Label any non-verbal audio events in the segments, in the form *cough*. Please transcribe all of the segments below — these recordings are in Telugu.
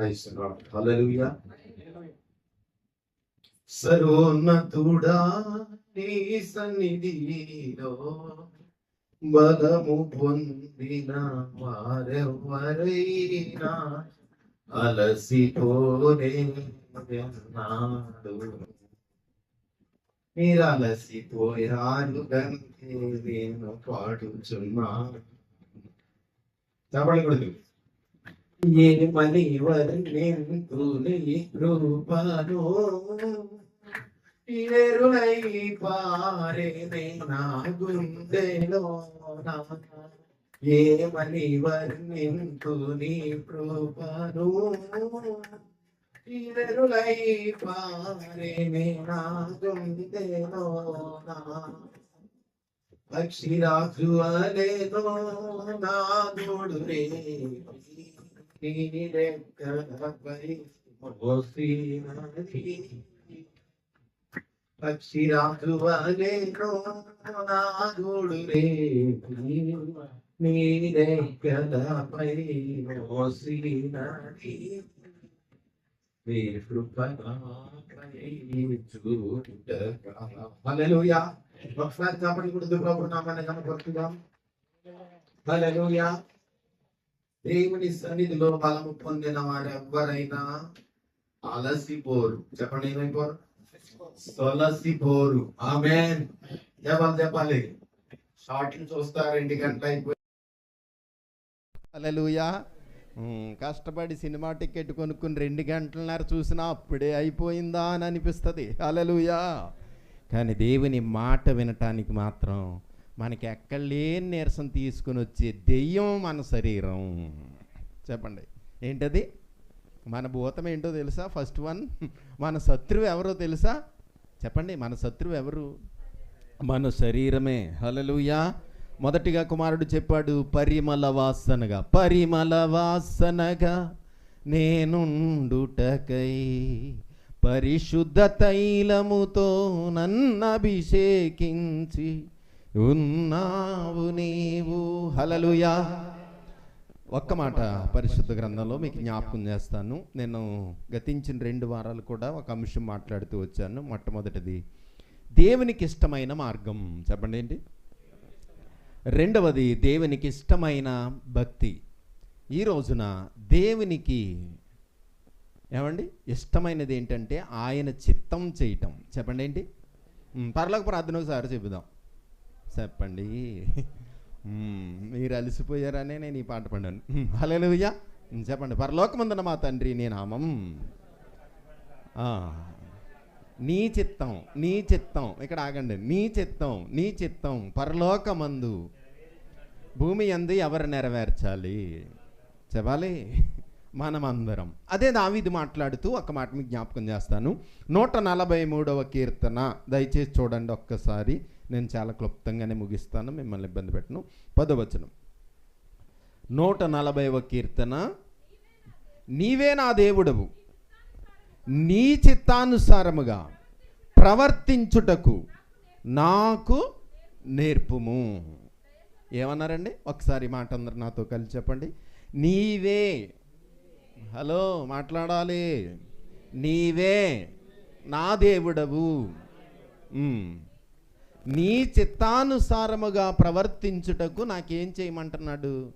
Praise the Lord. సర్వోన్నతుడా నీ సన్నిధిలో బలము పొందిన వారెవరైనా అలసిపోనే నాడు మీరు అలసిపోయారు కనుకే నేను పాడుచున్నా చెప్పండి కొడుకు ఏమని వర్ణింతు నీ కృపను ఎరులై పారేనే నా గుండెలో ఏమని వర్ణింతు నీ కృపను ఎరులై పారేనే నా గుండెలో పక్షిరాజు అలేదో నా దోడు రే నీరెక్కలపై మోసినది పక్షిరాజు అలేదో నా దోడు రే నీరెక్కలపై మోసినది నీ కృపణాపై చూడగా హల్లెలూయా ఒకసారి కాబట్టి కూడా ప్రభు నామాన్ని కనపడుతున్నాం హల్లెలూయా దేవుని సన్నిధిలో బలము పొందిన వారు ఎవరైనా అలసిపోరు చెప్పండి ఏమైపోరు? సొలసిపోరు ఆమె చెప్పాలి? చెప్పాలి షార్ట్ చూస్తారు రెండు గంటలు అయిపోయి. అలలుయా కష్టపడి సినిమా టికెట్ కొనుక్కుని రెండు గంటలన్నర చూసినా అప్పుడే అయిపోయిందా అని అనిపిస్తుంది. అలలుయా కానీ దేవుని మాట వినటానికి మాత్రం మనకి ఎక్కడ లేని నీరసం తీసుకుని వచ్చే దెయ్యం మన శరీరం. చెప్పండి. ఏంటది? మన భూతం ఏంటో తెలుసా? ఫస్ట్ వన్ మన శత్రువు ఎవరో తెలుసా? చెప్పండి. మన శత్రువు ఎవరు? మన శరీరమే. హలలుయా మొదటిగా కుమారుడు చెప్పాడు పరిమళ వాసనగా. పరిమళ వాసనగా నేనుండుటకై పరిశుద్ధ తైలముతో నన్నభిషేకించి ఉన్నావు నీవు. హలలుయా ఒక్క మాట పరిశుద్ధ గ్రంథంలో మీకు జ్ఞాపకం చేస్తాను. నేను గతించిన రెండు వారాలు కూడా ఒక అంశం మాట్లాడుతూ వచ్చాను. మొట్టమొదటిది దేవునికి ఇష్టమైన మార్గం. చెప్పండి ఏంటి? రెండవది దేవునికి ఇష్టమైన భక్తి. ఈ రోజున దేవునికి ఏమండి? ఇష్టమైనది ఏంటంటే ఆయన చిత్తం చేయటం. చెప్పండి ఏంటి? ఉమ్, ప్రార్థన ఒకసారి చెబుదాం. చెప్పండి. మీరు అలసిపోయారనే నేను ఈ పాట పాడాను. హలోయ్యా చెప్పండి. పరలోకమందున మా తండ్రి నీ నామం. నీ చిత్తం నీ చిత్తం. ఇక్కడ ఆగండి. నీ చిత్తం నీ చిత్తం పరలోకమందు. భూమి అందు ఎవరు నెరవేర్చాలి? చెప్పాలి? మనమందరం. అదే దావీదు మాట్లాడుతూ ఒక మాట మీకు జ్ఞాపకం చేస్తాను. నూట నలభై మూడవ కీర్తన. దయచేసి చూడండి ఒక్కసారి. నేను చాలా క్లుప్తంగానే ముగిస్తాను మిమ్మల్ని ఇబ్బంది పెట్టను. పదవచనం. నూట నలభైవ కీర్తన. నీవే నా దేవుడవు. నీ చిత్తానుసారముగా ప్రవర్తించుటకు నాకు నేర్పుము. ఏమన్నారండి? ఒకసారి మాట అందరు నాతో కలిసి చెప్పండి. నీవే. హలో మాట్లాడాలి. నీవే నా దేవుడవు. నీ చిత్తానుసారముగా ప్రవర్తించుటకు నాకేం చేయమంటున్నాడు?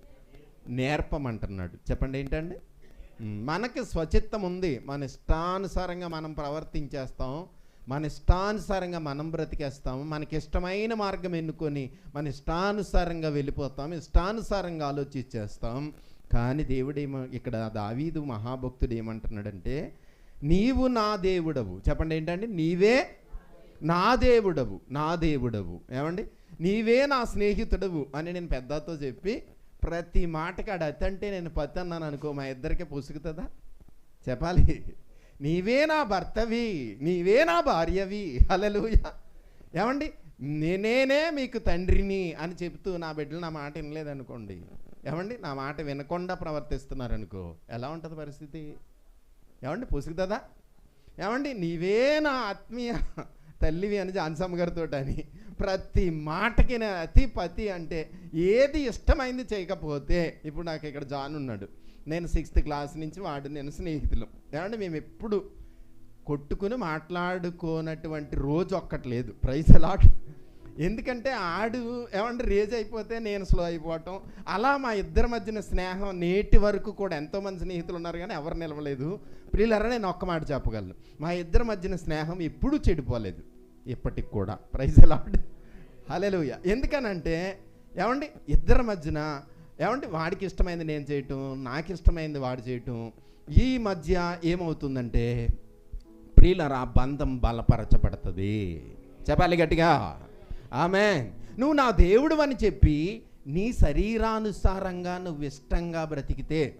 నేర్పమంటున్నాడు. చెప్పండి ఏంటండి? మనకి స్వచిత్తం ఉంది. మన ఇష్టానుసారంగా మనం ప్రవర్తించేస్తాం. మన ఇష్టానుసారంగా మనం బ్రతికేస్తాం. మనకి ఇష్టమైన మార్గం ఎన్నుకొని మన ఇష్టానుసారంగా వెళ్ళిపోతాం. ఇష్టానుసారంగా ఆలోచించేస్తాం. కానీ దేవుడు ఏమో ఇక్కడ దావీదు మహాభక్తుడు ఏమంటున్నాడంటే నీవు నా దేవుడవు. చెప్పండి ఏంటండి? నీవే నా దేవుడవు నా దేవుడవు. ఏమండి? నీవే నా స్నేహితుడవు అని నేను పెద్దతో చెప్పి ప్రతి మాటకి ఆడ అతంటే నేను పత్తి అన్నాను అనుకో మా ఇద్దరికి పొసుగుతుందా చెప్పాలి. నీవే నా భర్తవి నీవే నా భార్యవి. అలలుయ ఏమండి? నేనేనే మీకు తండ్రిని అని చెప్తూ నా బిడ్డలు నా మాట వినలేదనుకోండి. ఏమండి? నా మాట వినకుండా ప్రవర్తిస్తున్నారనుకో ఎలా ఉంటుంది పరిస్థితి? ఏమండి? పొసుగుతుందా ఏమండి? నీవే నా ఆత్మీయ తల్లివి అని జాన్సమ్మ గారితో అని ప్రతి మాటకి అతి పతి అంటే ఏది ఇష్టమైంది చేయకపోతే ఇప్పుడు నాకు ఇక్కడ జాన్ ఉన్నాడు. నేను సిక్స్త్ క్లాస్ నుంచి వాడు నేను స్నేహితులు. ఏమంటే మేము ఎప్పుడు కొట్టుకుని మాట్లాడుకోనటువంటి రోజు ఒక్కట్లేదు. ప్రైజ్ అలాట్ ఎందుకంటే ఆడు ఏమంటే రేజ్ అయిపోతే నేను స్లో అయిపోవటం. అలా మా ఇద్దరి మధ్యన స్నేహం నేటి వరకు కూడా ఎంతోమంది స్నేహితులు ఉన్నారు కానీ ఎవరు నిలవలేదు. ప్రియులరా నేను ఒక్క మాట చెప్పగలను. మా ఇద్దరి మధ్యన స్నేహం ఎప్పుడూ చెడిపోలేదు. ఇప్పటికి కూడా. ప్రైజ్ అలాట్ హలెలుయ ఎందుకనంటే ఏమండి ఇద్దరి మధ్యన ఏమంటే వాడికి ఇష్టమైంది నేను చేయటం నాకు ఇష్టమైంది వాడు చేయటం. ఈ మధ్య ఏమవుతుందంటే ప్రియులరా బంధం బలపరచబడుతుంది. చెప్పాలి గట్టిగా. ఆమె నువ్వు నా దేవుడు అని చెప్పి నీ శరీరానుసారంగా నువ్వు ఇష్టంగా బ్రతికితే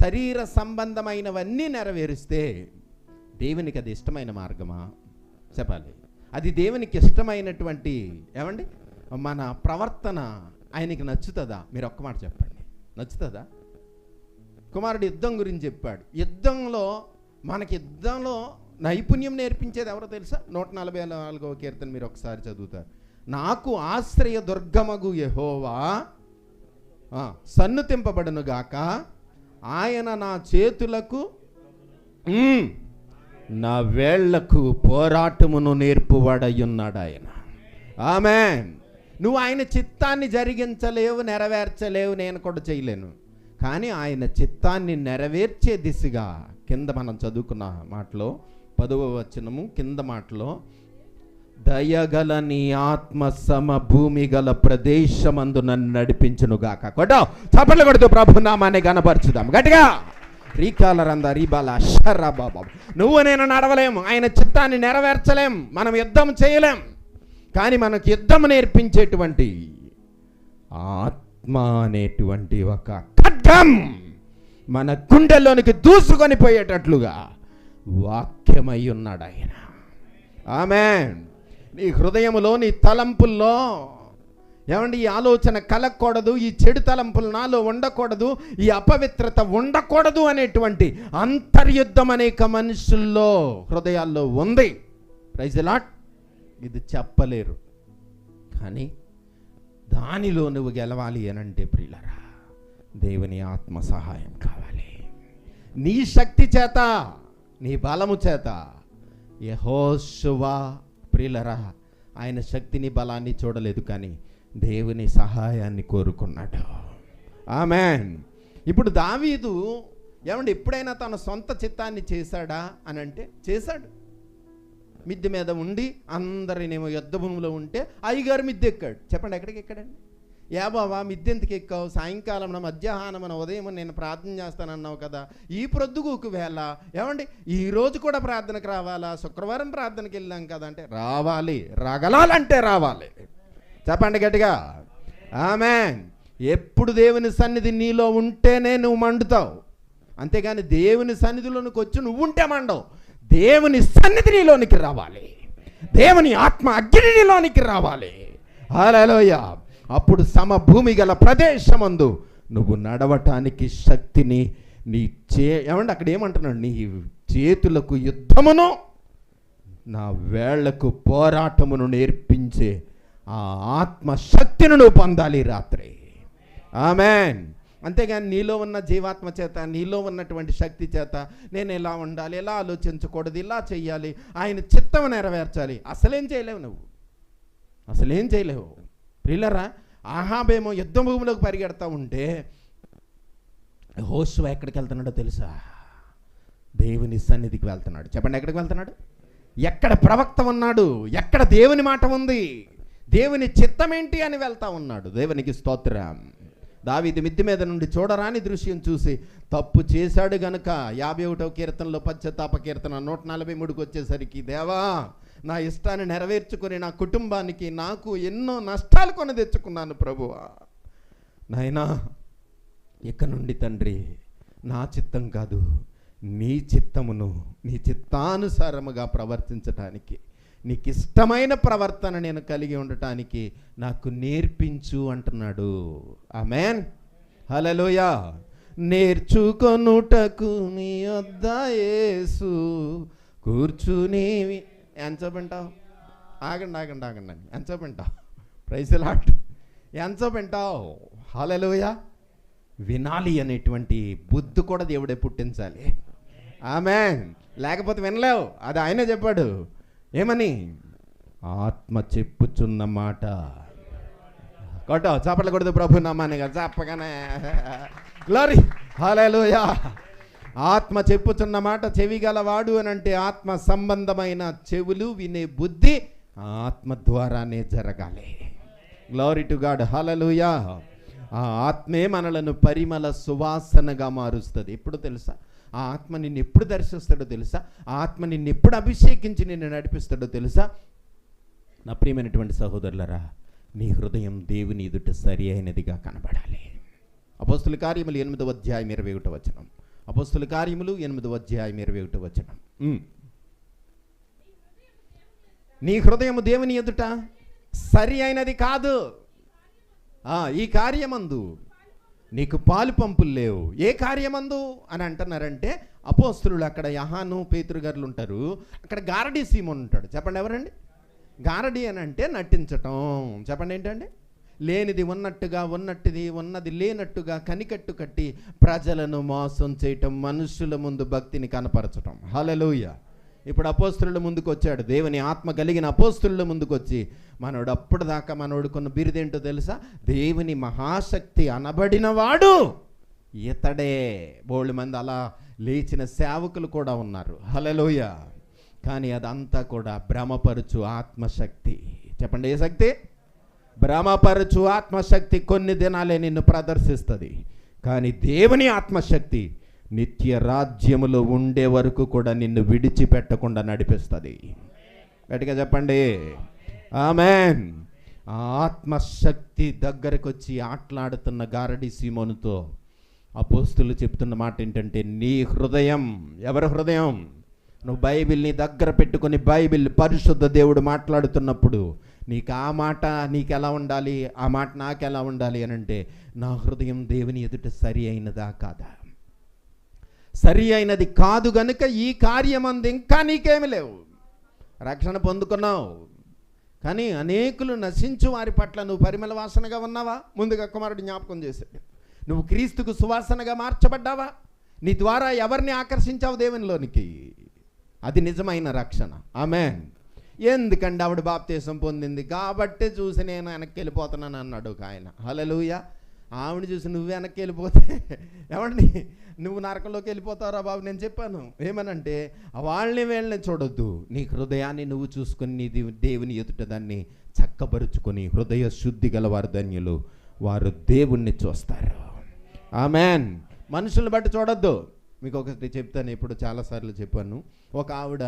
శరీర సంబంధమైనవన్నీ నెరవేరుస్తే దేవునికి అది ఇష్టమైన మార్గమా? చెప్పాలి. అది దేవునికి ఇష్టమైనటువంటి ఏమండి? మన ప్రవర్తన ఆయనకి నచ్చుతుందా? మీరు ఒక్క మాట చెప్పండి. నచ్చుతుందా? కుమారుడు యుద్ధం గురించి చెప్పాడు. యుద్ధంలో మనకి యుద్ధంలో నైపుణ్యం నేర్పించేది ఎవరో తెలుసా? నూట నలభై నాలుగవ కీర్తన మీరు ఒకసారి చదువుతారు. నాకు ఆశ్రయ దుర్గమగు యహోవా ఆ, గాక. ఆయన నా చేతులకు నా వేళ్ళకు పోరాటమును నేర్పువాడయ్యున్నాడు ఆయన ఆమె నువ్వు ఆయన చిత్తాన్ని జరిగించలేవు నెరవేర్చలేవు నేను కూడా చేయలేను. కానీ ఆయన చిత్తాన్ని నెరవేర్చే దిశగా కింద మనం చదువుకున్న మాటలో పదవ వచనము కింద మాటలో దయగల నీ ఆత్మ సమ భూమి గల ప్రదేశమందు నన్ను నడిపించును గాక. కొట్టో. చప్పట్లు కొడుతూ ప్రభునామాన్ని గనపరచుదాం గట్టిగా. రీకాల రంద రీబాల షర్రా బాబా నువ్వు నేను నడవలేము ఆయన చిత్తాన్ని నెరవేర్చలేం. మనం యుద్ధం చేయలేం. కానీ మనకు యుద్ధం నేర్పించేటువంటి ఆత్మ అనేటువంటి ఒక ఖడ్గం మన గుండెల్లోనికి దూసుకొని పోయేటట్లుగా వాక్యమై ఉన్నాడు ఆయన. ఆమె నీ హృదయములో నీ తలంపుల్లో. ఏమండి ఈ ఆలోచన కలగకూడదు ఈ చెడు తలంపులు నాలో ఉండకూడదు ఈ అపవిత్రత ఉండకూడదు అనేటువంటి అంతర్యుద్ధం అనేక మనుషుల్లో హృదయాల్లో ఉంది. ప్రైజ్ లాట్ ఇది చెప్పలేరు. కానీ దానిలో నువ్వు గెలవాలి అనంటే ప్రియులరా దేవుని ఆత్మ సహాయం కావాలి. నీ శక్తి చేత నీ బలము చేత యహోశువా ప్రియులరా ఆయన శక్తిని బలాన్ని చూడలేదు కానీ దేవుని సహాయాన్ని కోరుకున్నాడు. ఆమెన్. ఇప్పుడు దావీదు ఏమంటే ఎప్పుడైనా తన సొంత చిత్తాన్ని చేశాడా అని అంటే చేశాడు. మిద్దె మీద ఉండి అందరినేమో యుద్ధ భూమిలో ఉంటే అయ్యగారు మిద్దె ఎక్కాడు చెప్పండి ఎక్కడికి ఎక్కడండి? ఏ బావా మిద్దెంతకి ఎక్కావు? సాయంకాలం మధ్యాహ్నం ఉదయం నేను ప్రార్థన చేస్తానన్నావు కదా. ఈ ప్రొద్దుగుకు వేళ ఏమండి? ఈ రోజు కూడా ప్రార్థనకు రావాలా? శుక్రవారం ప్రార్థనకి వెళ్ళాం కదా అంటే రావాలి. రగలాలంటే రావాలి. చెప్పండి గట్టిగా. ఆమె ఎప్పుడు దేవుని సన్నిధి నీలో ఉంటేనే నువ్వు మండుతావు. అంతేగాని దేవుని సన్నిధిలోనికి వచ్చి నువ్వు ఉంటే మండవు. దేవుని సన్నిధి నీలోనికి రావాలి. దేవుని ఆత్మ అగ్ని నీలోనికి రావాలి. హల్లెలూయ. అప్పుడు సమభూమి గల ప్రదేశమందు నువ్వు నడవటానికి శక్తిని నీ చే ఏమంటే అక్కడ ఏమంటున్నాడు? నీ చేతులకు యుద్ధమును నా వేళ్ళకు పోరాటమును నేర్పించే ఆ ఆత్మ శక్తిని నువ్వు పొందాలి రాత్రి. ఆమెన్. అంతేగాని నీలో ఉన్న జీవాత్మ చేత నీలో ఉన్నటువంటి శక్తి చేత నేను ఎలా ఉండాలి ఎలా ఆలోచించకూడదు ఇలా చేయాలి ఆయన చిత్తం నెరవేర్చాలి. అసలేం చేయలేవు నువ్వు. అసలేం చేయలేవు. ప్రిల్లరా ఆహాబేమో యుద్ధ భూమిలోకి పరిగెడతా ఉంటే హోస్వా ఎక్కడికి వెళ్తున్నాడో తెలుసా? దేవుని సన్నిధికి వెళ్తున్నాడు. చెప్పండి ఎక్కడికి వెళ్తున్నాడు? ఎక్కడ ప్రవక్త ఉన్నాడు? ఎక్కడ దేవుని మాట ఉంది? దేవుని చిత్తం ఏంటి అని వెళ్తా ఉన్నాడు. దేవునికి స్తోత్రం. దావీది మిద్ది మీద నుండి చూడరాని దృశ్యం చూసి తప్పు చేశాడు గనుక యాభై ఒకటో కీర్తనలో పశ్చాత్తాప కీర్తన నూట నలభై మూడుకి వచ్చేసరికి దేవా నా ఇష్టాన్ని నెరవేర్చుకొని నా కుటుంబానికి నాకు ఎన్నో నష్టాలు కొని తెచ్చుకున్నాను ప్రభువా నాయనా ఇక నుండి తండ్రి నా చిత్తం కాదు. నీ చిత్తమును నీ చిత్తానుసారముగా ప్రవర్తించటానికి నీకు ఇష్టమైన ప్రవర్తన నేను కలిగి ఉండటానికి నాకు నేర్పించు అంటున్నాడు. ఆమెన్. హలలోయా నేర్చుకొనుటకు నీ వద్ద యేసు కూర్చుని ఎంచబెంటావు ఆగండి ఆగండి ఆగండి అని ఎంచబెంటావు ప్రైజ్ లాట్ ఎంచబెంటావు హలలోయ వినాలి అనేటువంటి బుద్ధి కూడా దేవుడే పుట్టించాలి. ఆమె లేకపోతే వినలేవు. అది ఆయనే చెప్పాడు. ఏమని? ఆత్మ చెప్పుచున్న మాట. కొట్ట చప్పట్లు కొడుతూ ప్రభు నమ్మాను కదా చెప్పగానే గ్లోరీ హల్లెలూయా ఆత్మ చెప్పుచున్న మాట చెవిగలవాడు అని అంటే ఆత్మ సంబంధమైన చెవులు వినే బుద్ధి ఆత్మ ద్వారానే జరగాలి. గ్లోరీ టు గాడ్ హలలుయా ఆ ఆత్మే మనలను పరిమళ సువాసనగా మారుస్తుంది. ఎప్పుడు తెలుసా? ఆ ఆత్మ నిన్ను ఎప్పుడు దర్శిస్తాడో తెలుసా? ఆ ఆత్మ నిన్ను ఎప్పుడు అభిషేకించి నిన్ను నడిపిస్తాడో తెలుసా? నా ప్రియమైనటువంటి సహోదరులరా నీ హృదయం దేవుని ఎదుట సరి అయినదిగా కనబడాలి. అపోస్తుల కార్యములు ఎనిమిదవ అధ్యాయం ఇరవై ఒకటో వచనం. అపోస్తుల కార్యములు ఎనిమిదవ అధ్యాయం ఇరవై ఒకటి ఉమ్. నీ హృదయము దేవుని ఎదుట సరి అయినది కాదు. ఈ కార్యమందు నీకు పాలు పంపులు లేవు. ఏ కార్యమందు? అని అంటున్నారంటే అపోస్తులు అక్కడ యహాను పేతురు గారులు ఉంటారు. అక్కడ గారడీ సీమోన్ ఉంటాడు. చెప్పండి ఎవరండి? గారడీ అని అంటే నటించటం. చెప్పండి ఏంటండి? లేనిది ఉన్నట్టుగా ఉన్నట్టుది ఉన్నది లేనట్టుగా కనికట్టు కట్టి ప్రజలను మోసం చేయటం మనుషుల ముందు భక్తిని కనపరచటం. హలలోయ ఇప్పుడు అపోస్తుల ముందుకు వచ్చాడు. దేవుని ఆత్మ కలిగిన అపోస్తుల ముందుకు వచ్చి మనోడు అప్పుడు దాకా మనోడు కొన్న బిరుదేంటో తెలుసా? దేవుని మహాశక్తి అనబడినవాడు ఇతడే. బోళ్ళు మంది అలా లేచిన సేవకులు కూడా ఉన్నారు. హలలోయ కానీ అదంతా కూడా భ్రమపరుచు ఆత్మశక్తి. చెప్పండి ఏ శక్తి? భ్రమపరచు ఆత్మశక్తి కొన్ని దినాలే నిన్ను ప్రదర్శిస్తుంది. కానీ దేవుని ఆత్మశక్తి నిత్య రాజ్యములో ఉండే వరకు కూడా నిన్ను విడిచిపెట్టకుండా నడిపిస్తుంది. గట్టిగా చెప్పండి. ఆమెన్. ఆత్మశక్తి దగ్గరకు వచ్చి ఆటలాడుతున్న గారడి సీమోనుతో అపోస్తులు చెప్తున్న మాట ఏంటంటే నీ హృదయం ఎవరి హృదయం? నువ్వు బైబిల్ని దగ్గర పెట్టుకొని బైబిల్ పరిశుద్ధ దేవుడు మాట్లాడుతున్నప్పుడు నీకు ఆ మాట నీకు ఎలా ఉండాలి? ఆ మాట నాకు ఎలా ఉండాలి అని అంటే నా హృదయం దేవుని ఎదుట సరి అయినదా కాదా? సరి అయినది కాదు గనుక ఈ కార్యమందు ఇంకా నీకేమి లేవు. రక్షణ పొందుకున్నావు. కానీ అనేకులు నశించు వారి పట్ల నువ్వు పరిమళ వాసనగా ఉన్నావా? ముందుగా కుమారుడు జ్ఞాపకం చేశాడు. నువ్వు క్రీస్తుకు సువాసనగా మార్చబడ్డావా? నీ ద్వారా ఎవరిని ఆకర్షించావు దేవునిలోనికి? అది నిజమైన రక్షణ. ఆమె ఎందుకండి ఆవిడ బాప్తీసం పొందింది? కాబట్టే చూసి నేను వెనక్కి వెళ్ళిపోతున్నాను అన్నాడు ఒక ఆయన. హలలుయ ఆవిడ చూసి నువ్వు వెనక్కి వెళ్ళిపోతే *laughs* ఏమండి? నువ్వు నరకంలోకి వెళ్ళిపోతారా బాబు నేను చెప్పాను. ఏమనంటే వాళ్ళని వీళ్ళని చూడొద్దు. నీ హృదయాన్ని నువ్వు చూసుకుని నీ దేవుని ఎదుట దాన్ని చక్కపరుచుకొని హృదయ శుద్ధి గల వారు ధన్యులు వారు దేవుణ్ణి చూస్తారు. ఆమెన్. మనుషులను బట్టి చూడొద్దు. మీకు ఒకటి చెప్తాను ఇప్పుడు చాలాసార్లు చెప్పాను. ఒక ఆవిడ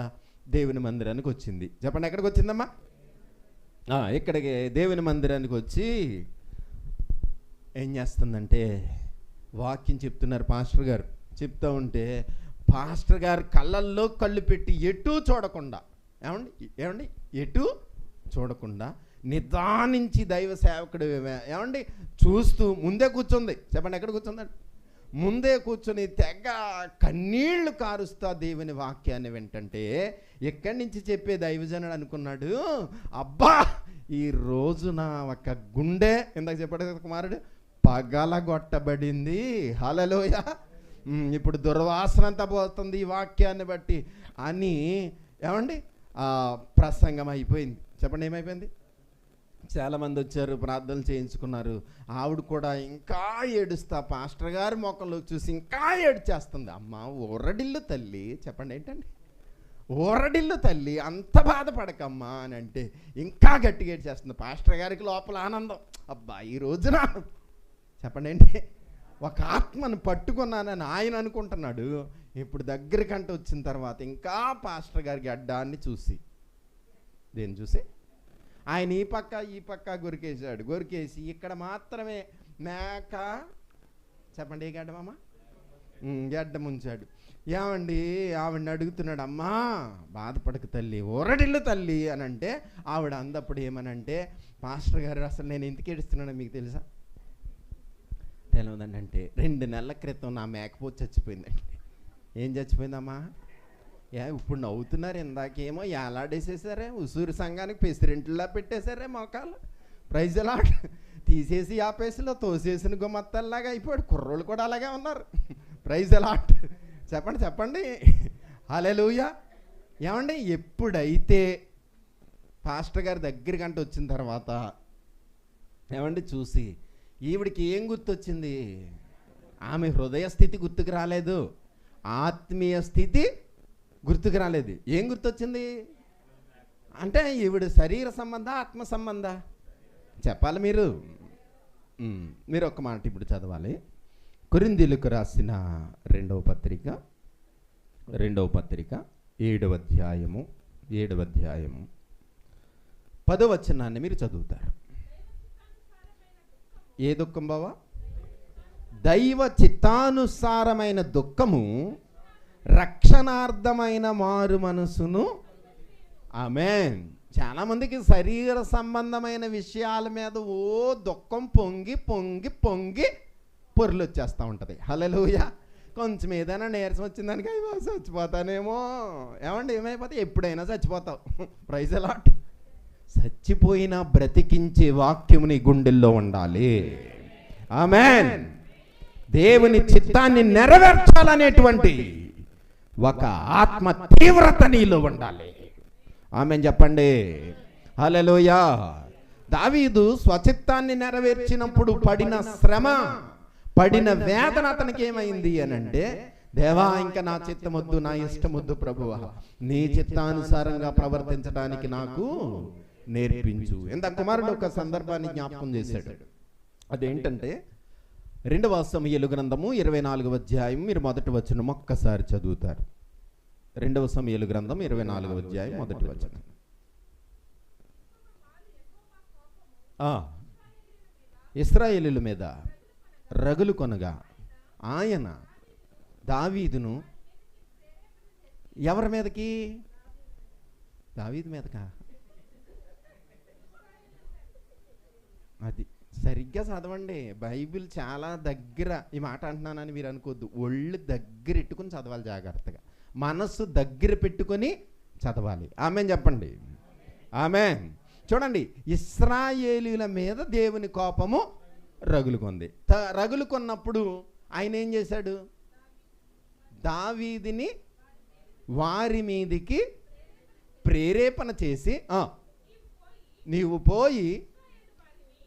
దేవుని మందిరానికి వచ్చింది. చెప్పండి ఎక్కడికి వచ్చిందమ్మా ఇక్కడికి దేవుని మందిరానికి వచ్చి ఏం చేస్తుందంటే వాక్యం చెప్తున్నారు పాస్టర్ గారు. చెప్తూ ఉంటే పాస్టర్ గారు కళ్ళల్లో కళ్ళు పెట్టి ఎటు చూడకుండా ఏమండి? ఏమండి? ఎటు చూడకుండా నిదానించి దైవ సేవకుడు ఏమండి? చూస్తూ ముందే కూర్చుంది. చెప్పండి ఎక్కడ కూర్చుందండి ముందే కూర్చొని తెగ కన్నీళ్ళు కారుస్తా దేవుని వాక్యాన్ని వింటంటే ఎక్కడి నుంచి చెప్పే దైవజనుడు అనుకున్నాడు? అబ్బా ఈ రోజున ఒక గుండె ఇందాక చెప్పాడు కదా కుమారుడు పగలగొట్టబడింది. హలలోయ ఇప్పుడు దుర్వాసన అంతా పోతుంది ఈ వాక్యాన్ని బట్టి అని ఏమండి? ప్రసంగం అయిపోయింది. చెప్పండి ఏమైపోయింది? చాలామంది వచ్చారు ప్రార్థనలు చేయించుకున్నారు. ఆవిడ కూడా ఇంకా ఏడుస్తా పాస్టర్ గారి మొక్కలోకి చూసి ఇంకా ఏడ్చేస్తుంది. అమ్మ ఓరడిల్లు తల్లి. చెప్పండి ఏంటండి? ఊరడిల్లు తల్లి అంత బాధపడకమ్మా అని అంటే ఇంకా గట్టిగా చేస్తుంది పాస్టర్ గారికి లోపల ఆనందం. అబ్బా ఈ రోజున చెప్పండి ఏంటి? ఒక ఆత్మను పట్టుకున్నానని ఆయన అనుకుంటున్నాడు. ఇప్పుడు దగ్గరికంటే వచ్చిన తర్వాత ఇంకా పాస్టర్ గారికి అడ్డాన్ని చూసి. దేన్ని చూసి? ఆయన ఈ పక్క ఈ పక్క గొరికేసాడు గొరికేసి ఇక్కడ మాత్రమే మేక చెప్పండి ఏ గడ్డమమ్మా గడ్డ ముంచాడు. ఏమండి? ఆవిడని అడుగుతున్నాడు అమ్మా బాధపడక తల్లి ఊరడిల్లు తల్లి అని అంటే ఆవిడ అందప్పుడు ఏమనంటే మాస్టర్ గారు అసలు నేను ఎందుకు ఏడుస్తున్నానో మీకు తెలుసా? తెలియదండి అంటే రెండు నెలల క్రితం నా మేకపోతే చచ్చిపోయిందండి. ఏం చచ్చిపోయిందమ్మా? ఏ ఇప్పుడు నవ్వుతున్నారు ఇందాకేమో ఏలాడేసేసారే ఉసూరు సంఘానికి ప్రెసిడెంట్లా పెట్టేశారే మోకాలు ప్రైజ్ ఎలా తీసేసి ఆపేసిలో తోసేసిన గుమ్మత్తల్లాగా అయిపోయాడు కుర్రోళ్ళు కూడా అలాగే ఉన్నారు ప్రైజ్ అలాట్ చెప్పండి చెప్పండి. హలెలూయా ఏమండి? ఎప్పుడైతే పాస్టర్ గారి దగ్గరికంటే వచ్చిన తర్వాత ఏమండి? చూసి ఈవిడికి ఏం గుర్తొచ్చింది? ఆమె హృదయ స్థితి గుర్తుకు రాలేదు. ఆత్మీయ స్థితి గుర్తుకు రాలేదు. ఏం గుర్తొచ్చింది? అంటే ఈవిడ శరీర సంబంధ ఆత్మ సంబంధ? చెప్పాలి మీరు. మీరు ఒక మాట ఇప్పుడు చదవాలి. కొరిందీలకు రాసిన రెండవ పత్రిక రెండవ పత్రిక ఏడవ అధ్యాయము ఏడవ అధ్యాయము. పదవచనాన్ని మీరు చదువుతారు. ఏ దుఃఖం బావా? దైవ చిత్తానుసారమైన దుఃఖము రక్షణార్థమైన మారు మనసును ఆమెన్. చాలా మందికి శరీర సంబంధమైన విషయాల మీద ఓ దుఃఖం పొంగి పొంగి పొంగి పొరులు వచ్చేస్తూ ఉంటుంది. హలలుయ కొంచెం ఏదైనా నీరసం వచ్చిందానికి అయ్యో చచ్చిపోతానేమో. ఏమండి ఏమైపోతే ఎప్పుడైనా చచ్చిపోతావు. ప్రైజ్ అలాట్ చచ్చిపోయినా బ్రతికించే వాక్యము నీ గుండెల్లో ఉండాలి. ఆమెన్ దేవుని చిత్తాన్ని నెరవేర్చాలనేటువంటి ఒక ఆత్మ తీవ్రత నీలో ఉండాలి. ఆమె చెప్పండి. హల్లెలూయా దావీదు స్వచిత్తాన్ని నెరవేర్చినప్పుడు పడిన శ్రమ పడిన వేదన అతనికి ఏమైంది అని అంటే దేవా ఇంకా నా చిత్తమొద్దు నా ఇష్టమొద్దు ప్రభువా. నీ చిత్తానుసారంగా ప్రవర్తించడానికి నాకు నేర్పించు. ఇంత కుమారుడు ఒక సందర్భాన్ని జ్ఞాపకం చేశాడు? అదేంటంటే రెండవ సమయలు గ్రంథము ఇరవై నాలుగవ అధ్యాయం మీరు మొదటి వచ్చిన ఒక్కసారి చదువుతారు. రెండవ సమయలు గ్రంథం ఇరవై నాలుగవ అధ్యాయం మొదటి వచనం. ఆ, ఇస్రాయేలీల మీద రగులు కొనగా ఆయన దావీదును ఎవరి మీదకి? దావీదు మీదకా? అది సరిగ్గా చదవండి. బైబిల్ చాలా దగ్గర ఈ మాట అంటున్నానని మీరు అనుకోవద్దు. ఒళ్ళు దగ్గర పెట్టుకుని చదవాలి జాగ్రత్తగా. మనస్సు దగ్గర పెట్టుకొని చదవాలి. ఆమె చెప్పండి. ఆమె చూడండి ఇస్రాయేలీల మీద దేవుని కోపము రగులు కొంది త- రగులుకున్నప్పుడు ఆయన ఏం చేశాడు? దావీదిని వారి మీదికి ప్రేరేపణ చేసి నీవు పోయి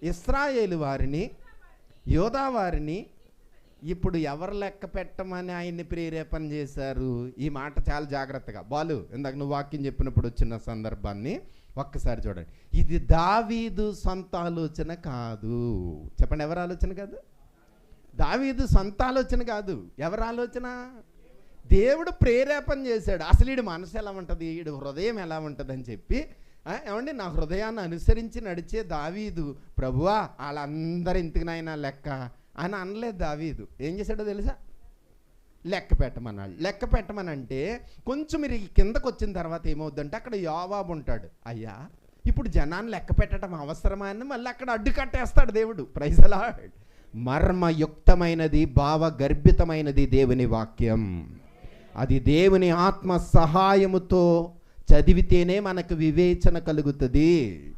ఇస్రాయేలు వారిని యోధా వారిని ఇప్పుడు ఎవరు లెక్క పెట్టమని ఆయన్ని ప్రేరేపణ చేశారు? ఈ మాట చాలా జాగ్రత్తగా. బాలు ఇందాక నువ్వు వాక్యం చెప్పినప్పుడు వచ్చిన సందర్భాన్ని ఒక్కసారి చూడండి. ఇది దావీదు సొంత ఆలోచన కాదు. చెప్పండి ఎవరి ఆలోచన కాదు? దావీదు సొంత ఆలోచన కాదు. ఎవరి ఆలోచన? దేవుడు ప్రేరేపణ చేశాడు. అసలు ఈడు మనసు ఎలా ఉంటుంది? ఈడు హృదయం ఎలా ఉంటుంది అని చెప్పి ఏమండి నా హృదయాన్ని అనుసరించి నడిచే దావీదు. ప్రభువా వాళ్ళందరి ఇంటికినైనా లెక్క? అని అనలేదు దావీదు. ఏం చేశాడో తెలుసా? లెక్క పెట్టమన్నాడు లెక్క పెట్టమనంటే కొంచెం మీరు కిందకు వచ్చిన తర్వాత ఏమవుద్దంటే అక్కడ యోవాబు ఉంటాడు. అయ్యా ఇప్పుడు జనాన్ని లెక్క పెట్టడం అవసరమా అని మళ్ళీ అక్కడ అడ్డు కట్టేస్తాడు దేవుడు. ప్రైజలా మర్మయుక్తమైనది భావగర్భితమైనది దేవుని వాక్యం. అది దేవుని ఆత్మ సహాయముతో చదివితేనే మనకు వివేచన కలుగుతుంది.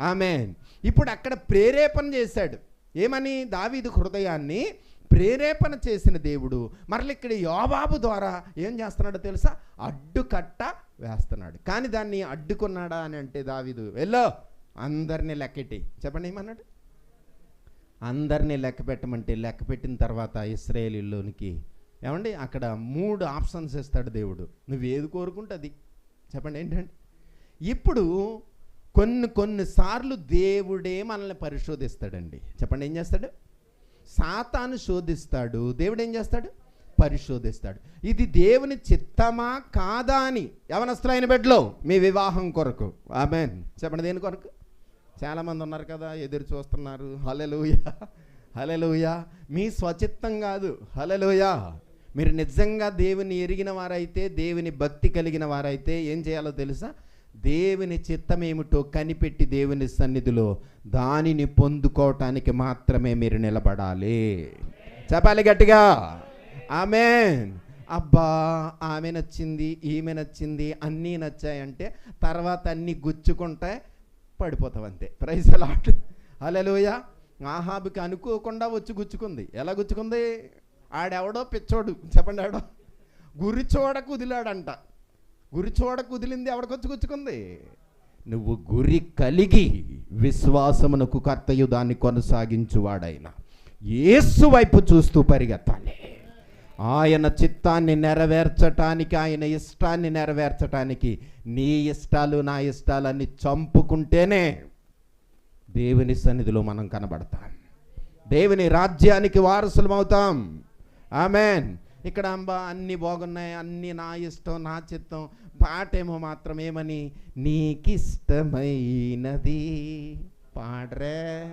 ఆమె ఇప్పుడు అక్కడ ప్రేరేపణ చేశాడు. ఏమని? దావీదు హృదయాన్ని ప్రేరేపణ చేసిన దేవుడు మరలి ఇక్కడ యోబాబు ద్వారా ఏం చేస్తున్నాడో తెలుసా? అడ్డుకట్ట వేస్తున్నాడు. కానీ దాన్ని అడ్డుకున్నాడా అని అంటే దావిదు వెళ్ళో అందరినీ లెక్కెట్టి చెప్పండి ఏమన్నాడు? అందరినీ లెక్క పెట్టమంటే లెక్క పెట్టిన తర్వాత ఇస్రాయేలీలోనికి ఏమండి? అక్కడ మూడు ఆప్షన్స్ ఇస్తాడు దేవుడు. నువ్వు ఏది కోరుకుంటే అది చెప్పండి ఏంటంటే ఇప్పుడు కొన్ని కొన్నిసార్లు దేవుడే మనల్ని పరిశోధిస్తాడండి. చెప్పండి ఏం చేస్తాడు? సాతాను శోధిస్తాడు. దేవుడు ఏం చేస్తాడు? పరిశోధిస్తాడు. ఇది దేవుని చిత్తమా కాదా అని యవనస్తులైన బిడ్డలో మీ వివాహం కొరకు. ఆమెన్. చెప్పండి దేని కొరకు? చాలామంది ఉన్నారు కదా ఎదురు చూస్తున్నారు. హలెలుయ హలెలుయ మీ స్వచిత్తం కాదు. హలెలుయ మీరు నిజంగా దేవుని ఎరిగిన వారైతే దేవుని భక్తి కలిగిన వారైతే ఏం చేయాలో తెలుసా? దేవుని చిత్తమేమిటో కనిపెట్టి దేవుని సన్నిధిలో దానిని పొందుకోవటానికి మాత్రమే మీరు నిలబడాలి. చెప్పాలి గట్టిగా. ఆమె అబ్బా ఆమె నచ్చింది ఈమె నచ్చింది అన్నీ నచ్చాయంటే తర్వాత అన్నీ గుచ్చుకుంటే పడిపోతాం అంతే. ప్రైజ్ అలాట్ హలోయ ఆహాబుకి అనుకోకుండా వచ్చి గుచ్చుకుంది. ఎలా గుచ్చుకుంది? ఆడెవడో పిచ్చోడు. చెప్పండి ఆడో గురి చూడ కుదిలాడంట గురి చూడ కుదిలింది ఎవడికొచ్చి గుచ్చుకుంది. నువ్వు గురి కలిగి విశ్వాసమునకు కర్తయుధాన్ని కొనసాగించువాడైన యేసు వైపు చూస్తూ పరిగెత్తాలి. ఆయన చిత్తాన్ని నెరవేర్చటానికి ఆయన ఇష్టాన్ని నెరవేర్చటానికి నీ ఇష్టాలు నా ఇష్టాలన్నీ చంపుకుంటేనే దేవుని సన్నిధిలో మనం కనబడతాం. దేవుని రాజ్యానికి వారసులం అవుతాం. ఆమెన్. ఇక్కడ అంబా అన్ని బాగున్నాయి అన్నీ నా ఇష్టం నా చిత్తం పాటేమో మాత్రం ఏమని నీకిష్టమైనది పాడరే.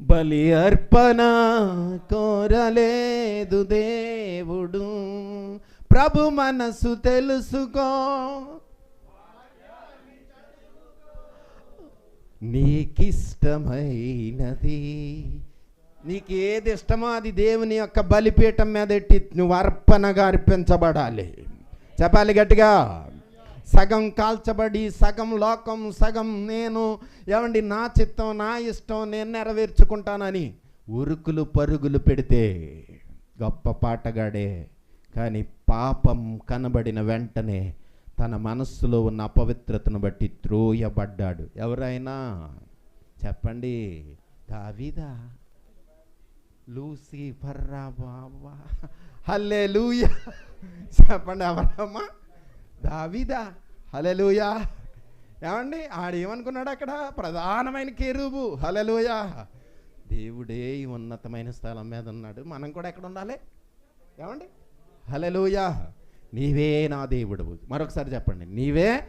బలి అర్పణ కోరలేదు దేవుడు. ప్రభు మనసు తెలుసుకో. నీకిష్టమైనది. నీకు ఏది ఇష్టమో అది దేవుని యొక్క బలిపీఠం మీద ఎట్టి నువ్వు అర్పణగా అర్పించబడాలి. చెప్పాలి గట్టిగా. సగం కాల్చబడి సగం లోకం సగం నేను. ఏమండి నా చిత్తం నా ఇష్టం నేను నెరవేర్చుకుంటానని ఉరుకులు పరుగులు పెడితే గొప్ప పాటగాడే. కానీ పాపం కనబడిన వెంటనే తన మనస్సులో ఉన్న అపవిత్రతను బట్టి త్రోయబడ్డాడు. ఎవరైనా? చెప్పండి. దావిదా? లూసి ఫర్రా బాబా. హల్లే లూయా చెప్పండి ఎవరమ్మా? దావిదా. హలెలుయా ఏమండి? ఆడేమనుకున్నాడు అక్కడ? ప్రధానమైన కేరుబు. హలలుయా దేవుడే ఈ ఉన్నతమైన స్థలం మీద ఉన్నాడు. మనం కూడా ఎక్కడ ఉండాలి? ఏమండి? హలలుయా నీవే నా దేవుడవు. మరొకసారి చెప్పండి. నీవే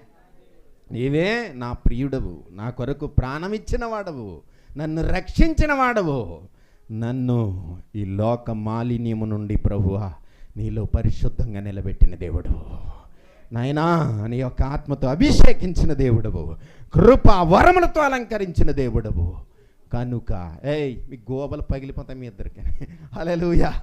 నీవే నా ప్రియుడవు. నా కొరకు ప్రాణమిచ్చిన వాడవు. నన్ను రక్షించిన వాడవు. నన్ను ఈ లోక మాలిన్యము నుండి ప్రభువా నీలో పరిశుద్ధంగా నిలబెట్టిన దేవుడు. నాయనా నీ యొక్క ఆత్మతో అభిషేకించిన దేవుడవు కృప వరములతో అలంకరించిన దేవుడవు కనుక ఏయ్ మీ గోబలు పగిలిపోతాయి మీ ఇద్దరికి. హల్లెలూయా.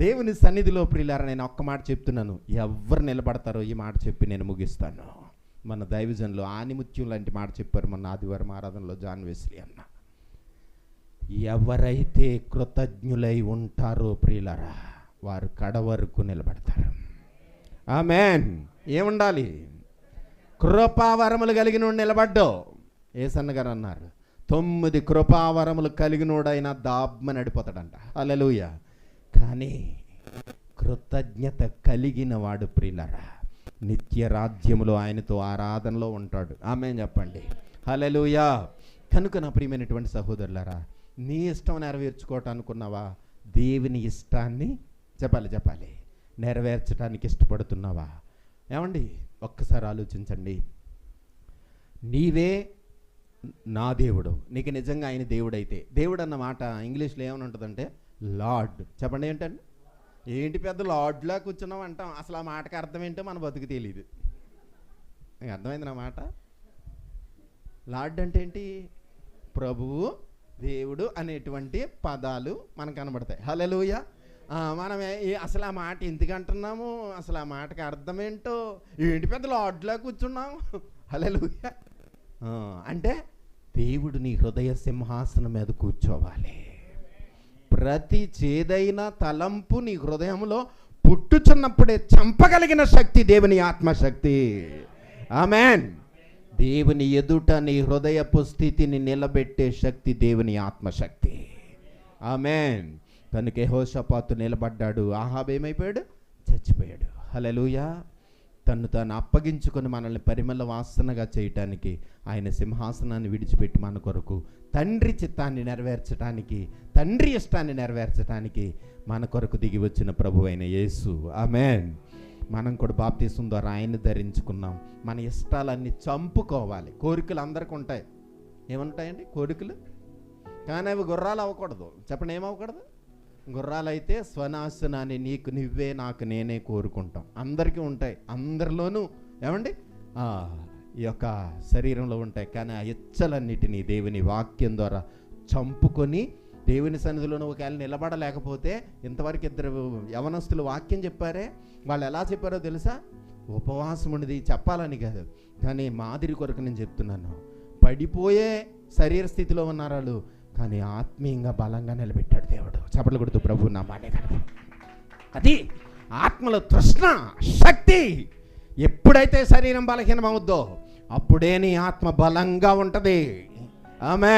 దేవుని సన్నిధిలో ప్రియులారా నేను ఒక్క మాట చెప్తున్నాను. ఎవరు నిలబడతారో ఈ మాట చెప్పి నేను ముగిస్తాను. మన దైవజన్లో ఆనిముత్యం లాంటి మాట చెప్పారు మన ఆదివారం ఆరాధనలో జాన్ వెస్లీ అన్న. ఎవరైతే కృతజ్ఞులై ఉంటారో ప్రియులరా వారు కడ వరకు నిలబడతారు. ఆమెన్. ఏముండాలి? కృపావరములు కలిగిన నిలబడ్డో ఏసన్న గారు అన్నారు తొమ్మిది కృపావరములు కలిగినోడైనా దాబ్మ నడిపోతాడంట. అలలుయ కానీ కృతజ్ఞత కలిగిన వాడు ప్రిలరా నిత్య రాజ్యములో ఆయనతో ఆరాధనలో ఉంటాడు. ఆమె చెప్పండి. హలలుయా కనుక నా ప్రియమైనటువంటి సహోదరులరా నీ ఇష్టం నెరవేర్చుకోవటం అనుకున్నావా దేవుని ఇష్టాన్ని చెప్పాలి చెప్పాలి. నెరవేర్చడానికి ఇష్టపడుతున్నావా? ఏమండి? ఒక్కసారి ఆలోచించండి. నీవే నా దేవుడు. నీకు నిజంగా ఆయన దేవుడైతే. దేవుడు అన్న మాట ఇంగ్లీష్లో ఏమని ఉంటుందంటే లార్డ్. చెప్పండి ఏంటండి? ఏంటి పెద్ద లార్డ్లా కూర్చున్నాం అంటాం. అసలు ఆ మాటకి అర్థం ఏంటో మన బతుకు తెలియదు అర్థమైంది నా మాట? లార్డ్ అంటే ఏంటి? ప్రభువు దేవుడు అనేటువంటి పదాలు మనకు కనబడతాయి. హలెలుయ మనం అసలు ఆ మాట ఎందుకు అంటున్నాము? అసలు ఆ మాటకి అర్థం ఏంటో ఏంటి పెద్ద లాడ్లా కూర్చున్నాము? *laughs* అలలు అంటే దేవుడు నీ హృదయ సింహాసనం మీద కూర్చోవాలి. ప్రతి చేదైన తలంపు నీ హృదయంలో పుట్టుచున్నప్పుడే చంపగలిగిన శక్తి దేవుని ఆత్మశక్తి. ఆమెన్. దేవుని ఎదుట నీ హృదయపు స్థితిని నిలబెట్టే శక్తి దేవుని ఆత్మశక్తి. ఆమెన్. కనుక యెహోషాపాతు నిలబడ్డాడు. ఆహాబ్ ఏమైపోయాడు? చచ్చిపోయాడు. హలలుయా తను తాను అప్పగించుకొని మనల్ని పరిమళ వాసనగా చేయటానికి ఆయన సింహాసనాన్ని విడిచిపెట్టి మన కొరకు తండ్రి చిత్తాన్ని నెరవేర్చడానికి తండ్రి ఇష్టాన్ని నెరవేర్చడానికి మన కొరకు దిగి వచ్చిన ప్రభు అయిన యేసు. ఆమెన్. మనం కూడా బాప్తీసం ద్వారా ఆయన్ని ధరించుకున్నాం. మన ఇష్టాలన్నీ చంపుకోవాలి. కోరికలు అందరికి ఉంటాయి. ఏముంటాయండి? కోరికలు? కానీ అవి గుర్రాలు అవ్వకూడదు. చెప్పండి ఏమవ్వకూడదు? గుర్రాలైతే స్వనాశనాన్ని నీకు నువ్వే నాకు నేనే కోరుకుంటాం. అందరికీ ఉంటాయి. అందరిలోనూ ఏమండి? ఈ యొక్క శరీరంలో ఉంటాయి. కానీ ఆ ఇచ్చలన్నిటినీ దేవుని వాక్యం ద్వారా చంపుకొని దేవుని సన్నిధిలోనూ ఒకవేళ నిలబడలేకపోతే ఇంతవరకు ఇద్దరు యవనస్తులు వాక్యం చెప్పారే? వాళ్ళు ఎలా చెప్పారో తెలుసా? ఉపవాసం ఉండేది చెప్పాలని కాదు. కానీ మాదిరి కొరకు నేను చెప్తున్నాను. పడిపోయే శరీర స్థితిలో ఉన్నారు వాళ్ళు. కానీ ఆత్మీయంగా బలంగా నిలబెట్టాడు దేవుడు. చప్పట్లు కొడుతూ ప్రభు నా మాటే కనుక అది ఆత్మలో తృష్ణ శక్తి ఎప్పుడైతే శరీరం బలహీనమవుద్దో అప్పుడే నీ ఆత్మ బలంగా ఉంటుంది. ఆమె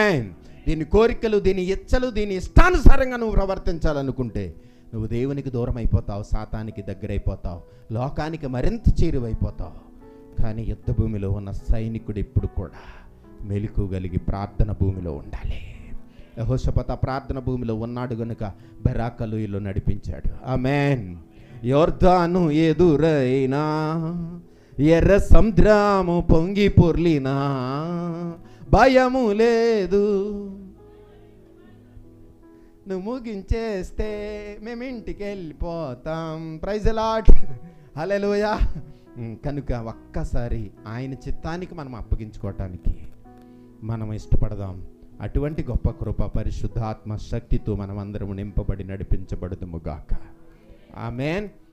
దీని కోరికలు దీని ఇచ్చలు దీని ఇష్టానుసారంగా నువ్వు ప్రవర్తించాలనుకుంటే నువ్వు దేవునికి దూరం అయిపోతావు సాతానికి దగ్గరైపోతావు లోకానికి మరింత చేరువైపోతావు. కానీ యుద్ధ భూమిలో ఉన్న సైనికుడు ఎప్పుడు కూడా మెలకుగలిగి ప్రార్థన భూమిలో ఉండాలి. యహోషపత ప్రార్థన భూమిలో ఉన్నాడు గనుక బెరాకలుయిలో నడిపించాడు. ఆమెన్. యోర్ధాను ఎదురైనా ఎర్ర సముద్రము పొంగి పొర్లినా భయము లేదు. నువ్వు ముగించేస్తే మేము ఇంటికి వెళ్ళిపోతాం ప్రైజ్ లాట్ హలెలుయా కనుక ఒక్కసారి ఆయన చిత్తానికి మనం అప్పగించుకోవటానికి మనం ఇష్టపడదాం. అటువంటి గొప్ప కృప పరిశుద్ధాత్మ శక్తితో మనం అందరం నింపబడి నడిపించబడుదుముగాక ఆమెన్.